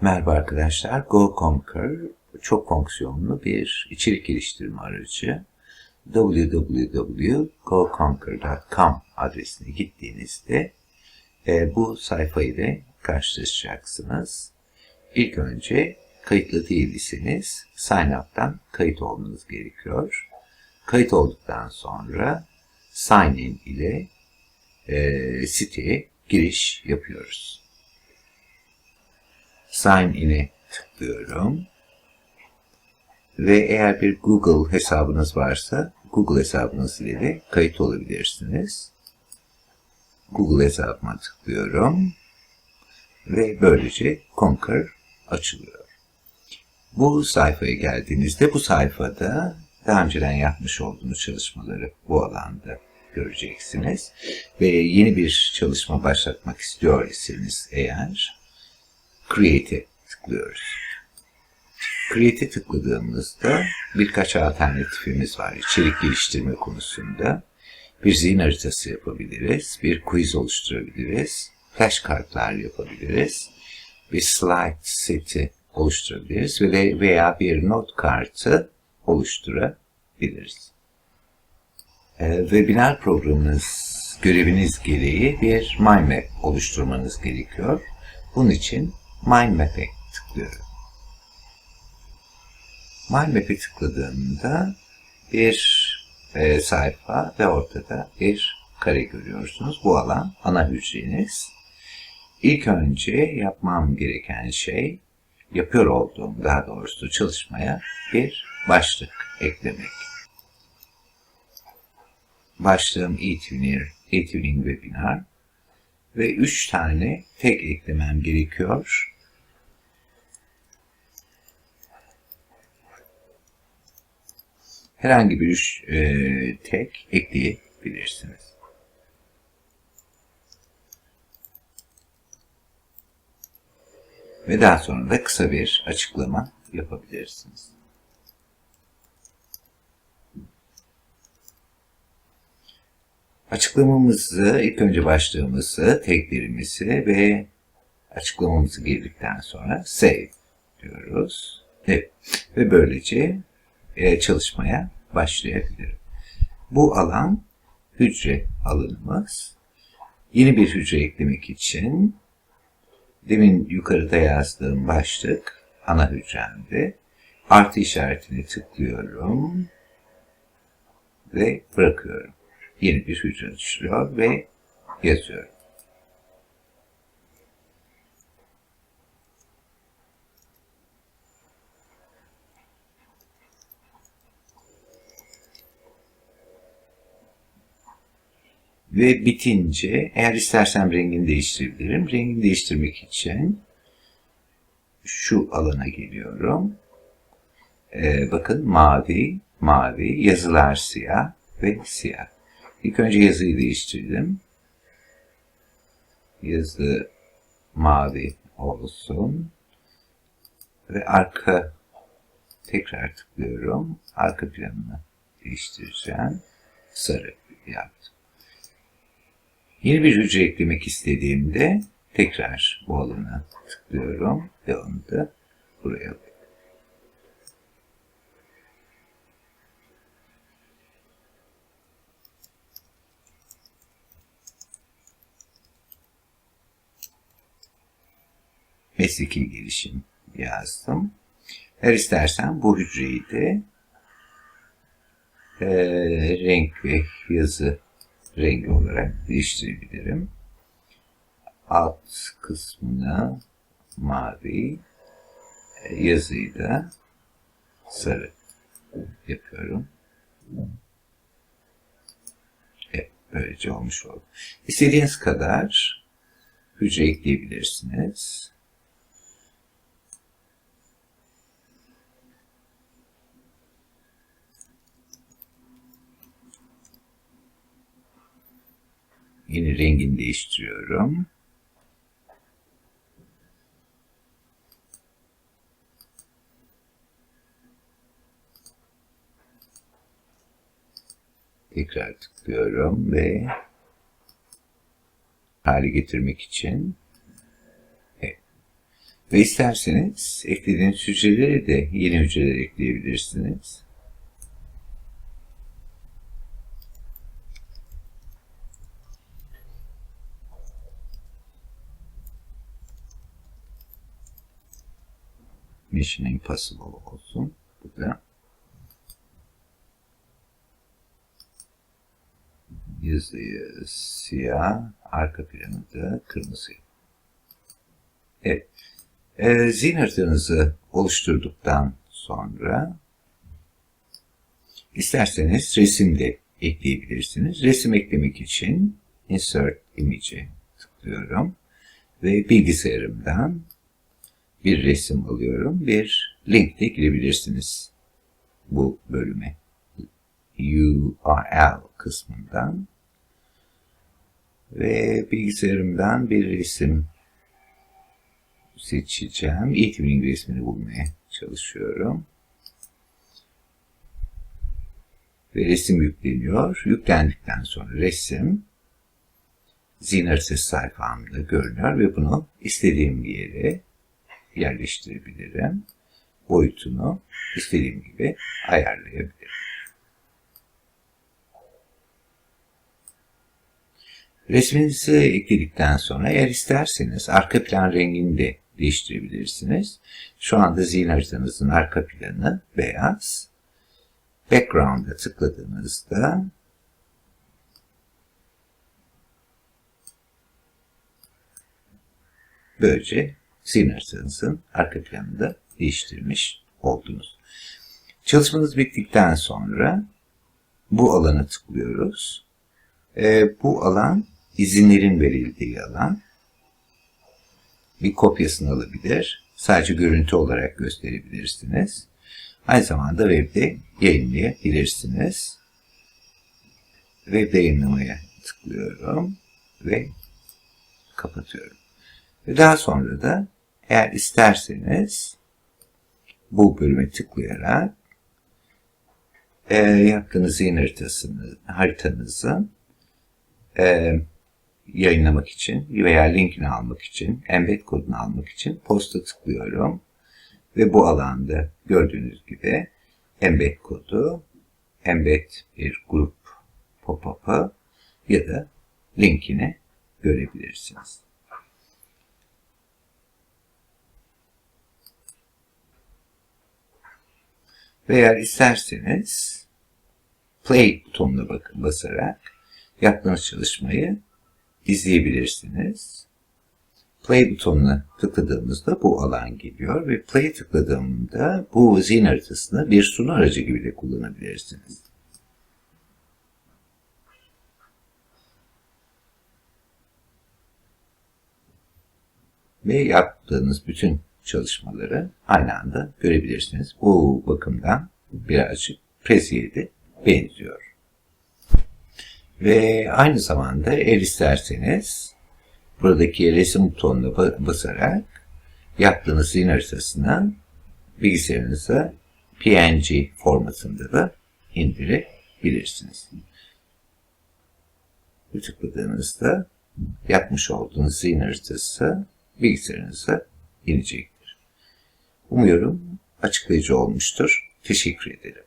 Merhaba arkadaşlar. GoConquer çok fonksiyonlu bir içerik geliştirme aracı. www.goconquer.com adresine gittiğinizde e, bu sayfa ile karşılaşacaksınız. İlk önce kayıtlı değilseniz sign up'tan kayıt olmanız gerekiyor. Kayıt olduktan sonra sign in ile e, siteye giriş yapıyoruz. Sign in'e tıklıyorum. Ve eğer bir Google hesabınız varsa Google hesabınız ile de kayıt olabilirsiniz. Google hesabıma tıklıyorum. Ve böylece Conquer açılıyor. Bu sayfaya geldiğinizde bu sayfada daha önceden yapmış olduğunuz çalışmaları bu alanda göreceksiniz. Ve yeni bir çalışma başlatmak istiyor iseniz eğer Create'e tıklıyoruz. Create'e tıkladığımızda birkaç alternatifimiz var. İçerik geliştirme konusunda bir zihin haritası yapabiliriz, bir quiz oluşturabiliriz, flashkartlar yapabiliriz, bir slide seti oluşturabiliriz ve veya bir not kartı oluşturabiliriz. Ee, webinar programınız göreviniz gereği bir mind map oluşturmanız gerekiyor. Bunun için Mind Map'e tıklıyorum. Mind Map'e tıkladığımda bir e, sayfa ve ortada bir kare görüyorsunuz. Bu alan ana hücreniz. İlk önce yapmam gereken şey, yapıyor olduğum daha doğrusu çalışmaya bir başlık eklemek. Başlığım e-tuning webinar ve üç tane tek eklemem gerekiyor. Herhangi bir e, tek ekleyebilirsiniz. Ve daha sonra da kısa bir açıklama yapabilirsiniz. Açıklamamızı, ilk önce başlığımızı, teklerimizi ve açıklamamızı girdikten sonra save diyoruz. Evet. Ve böylece e, çalışmaya başlayabilirim. Bu alan hücre alanımız. Yeni bir hücre eklemek için demin yukarıda yazdığım başlık ana hücremde artı işaretini tıklıyorum ve bırakıyorum yeni bir hücre oluşturuyor ve yazıyorum. Ve bitince eğer istersem rengini değiştirebilirim. Rengini değiştirmek için şu alana geliyorum. Ee, bakın mavi, mavi, yazılar siyah ve siyah. İlk önce yazıyı değiştirdim. Yazı mavi olsun. Ve arka tekrar tıklıyorum. Arka planını değiştireceğim. Sarı yaptım. Yeni bir hücre eklemek istediğimde tekrar bu alana tıklıyorum ve onu da buraya mesleki gelişim yazdım. Her istersen bu hücreyi de e, renk ve yazı rengi olarak değiştirebilirim. Alt kısmına mavi, e, yazıyı da sarı yapıyorum. Evet, böylece olmuş oldu. İstediğiniz kadar hücre ekleyebilirsiniz. Yeni rengini değiştiriyorum. Tekrar tıklıyorum ve hale getirmek için evet. Ve isterseniz eklediğiniz hücreleri de yeni hücreler ekleyebilirsiniz. Mission Impossible olsun. Burada. Yazıyı siyah, arka planı da kırmızı. Evet. E, zihin haritanızı oluşturduktan sonra isterseniz resim de ekleyebilirsiniz. Resim eklemek için Insert Image'e tıklıyorum ve bilgisayarımdan bir resim alıyorum. Bir link de girebilirsiniz bu bölüme. URL kısmından ve bilgisayarımdan bir resim seçeceğim. İlk resmini bulmaya çalışıyorum. Ve resim yükleniyor. Yüklendikten sonra resim Zinarsis sayfamda görünüyor ve bunu istediğim yere yerleştirebilirim. Boyutunu istediğim gibi ayarlayabilirim. Resminizi ekledikten sonra eğer isterseniz arka plan rengini de değiştirebilirsiniz. Şu anda zihin haritanızın arka planı beyaz. Background'a tıkladığınızda böylece haritanızın arka planını da değiştirmiş oldunuz. Çalışmanız bittikten sonra bu alana tıklıyoruz. E, bu alan izinlerin verildiği alan bir kopyasını alabilir. Sadece görüntü olarak gösterebilirsiniz. Aynı zamanda webde yayınlayabilirsiniz. Webde yayınlamaya tıklıyorum ve kapatıyorum. Ve daha sonra da eğer isterseniz bu bölüme tıklayarak e, yaptığınız yayın haritasını, haritanızı e, yayınlamak için veya linkini almak için, embed kodunu almak için posta tıklıyorum. Ve bu alanda gördüğünüz gibi embed kodu, embed bir grup pop-up'ı ya da linkini görebilirsiniz. Veya isterseniz play butonuna basarak yaptığınız çalışmayı izleyebilirsiniz. Play butonuna tıkladığımızda bu alan geliyor ve play tıkladığımda bu zihin haritasını bir sunu aracı gibi de kullanabilirsiniz. Ve yaptığınız bütün çalışmaları aynı anda görebilirsiniz. Bu bakımdan birazcık Prezi'ye benziyor. Ve aynı zamanda eğer isterseniz buradaki resim butonuna basarak yaptığınız zihin haritasını bilgisayarınıza PNG formatında da indirebilirsiniz. Tıkladığınızda yapmış olduğunuz zihin haritası bilgisayarınıza inecektir. Umuyorum açıklayıcı olmuştur. Teşekkür ederim.